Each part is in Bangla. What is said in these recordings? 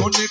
মনে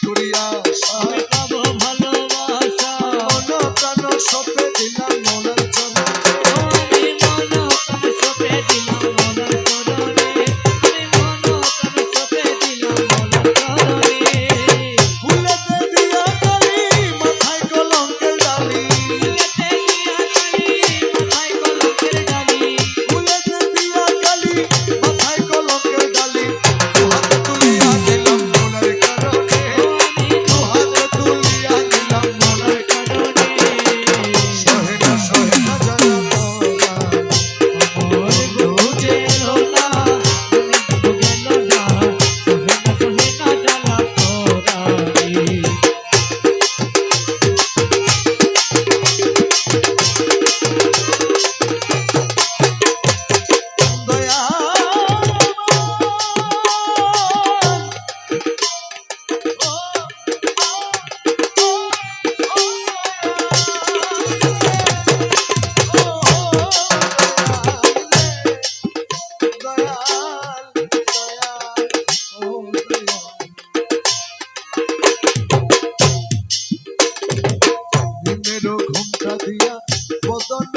ঘুমটা দিয়া বদন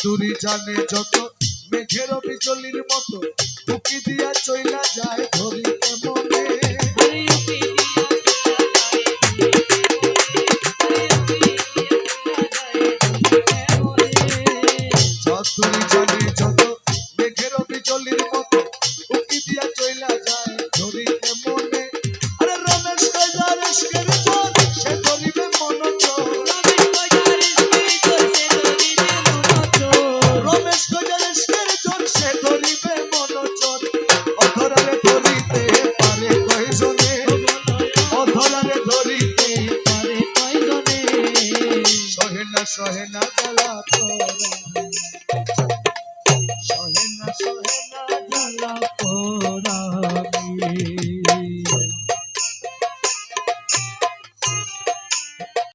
চুরি জানে যত মেঘেরও বিচলির মতো টুকি দিয়া চইলা যায়। love, love, love.